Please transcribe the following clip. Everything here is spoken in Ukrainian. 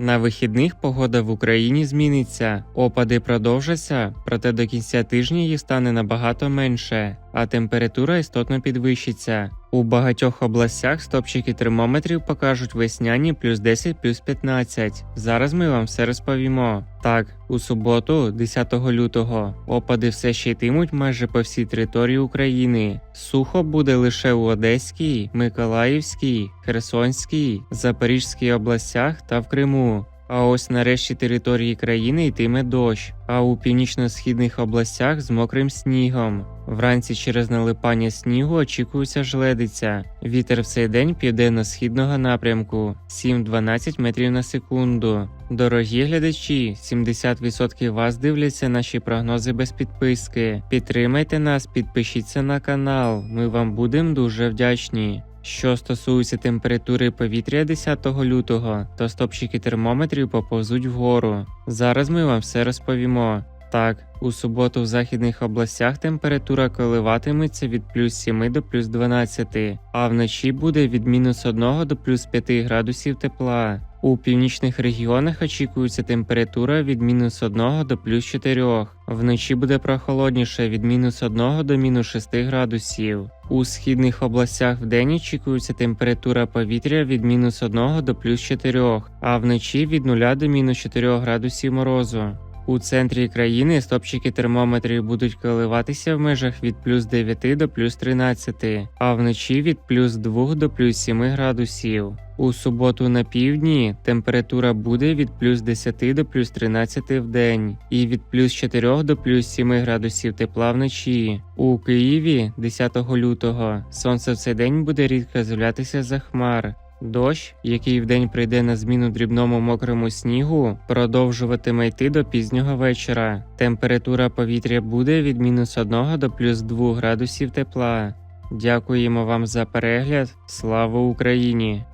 На вихідних погода в Україні зміниться, опади продовжаться, проте до кінця тижня їх стане набагато менше, а температура істотно підвищиться. У багатьох областях стопчики термометрів покажуть весняні плюс 10 плюс 15. Зараз ми вам все розповімо. Так, у суботу, 10 лютого, опади все ще йтимуть майже по всій території України. Сухо буде лише у Одеській, Миколаївській, Херсонській, Запорізькій областях та в Криму. А ось на решті території країни йтиме дощ, а у північно-східних областях з мокрим снігом. Вранці через налипання снігу очікується жледиця. Вітер в цей день південно-східного напрямку 7-12 метрів на секунду. Дорогі глядачі, 70% вас дивляться наші прогнози без підписки. Підтримайте нас, підпишіться на канал. Ми вам будемо дуже вдячні. Що стосується температури повітря 10 лютого, то стопчики термометрів поповзуть вгору. Зараз ми вам все розповімо. Так, у суботу в західних областях температура коливатиметься від плюс 7 до плюс 12, а вночі буде від мінус 1 до плюс 5 градусів тепла. У північних регіонах очікується температура від мінус 1 до плюс 4. Вночі буде прохолодніше від мінус 1 до мінус 6 градусів. У східних областях вдень очікується температура повітря від мінус 1 до плюс 4, а вночі від 0 до мінус 4 градусів морозу. У центрі країни стопчики термометрів будуть коливатися в межах від плюс 9 до плюс 13, а вночі від плюс 2 до плюс 7 градусів. У суботу на півдні температура буде від плюс 10 до плюс 13 в день і від плюс 4 до плюс 7 градусів тепла вночі. У Києві 10 лютого сонце в цей день буде рідко з'являтися за хмар. Дощ, який вдень прийде на зміну дрібному мокрому снігу, продовжуватиме йти до пізнього вечора. Температура повітря буде від мінус 1 до плюс 2 градусів тепла. Дякуємо вам за перегляд. Слава Україні!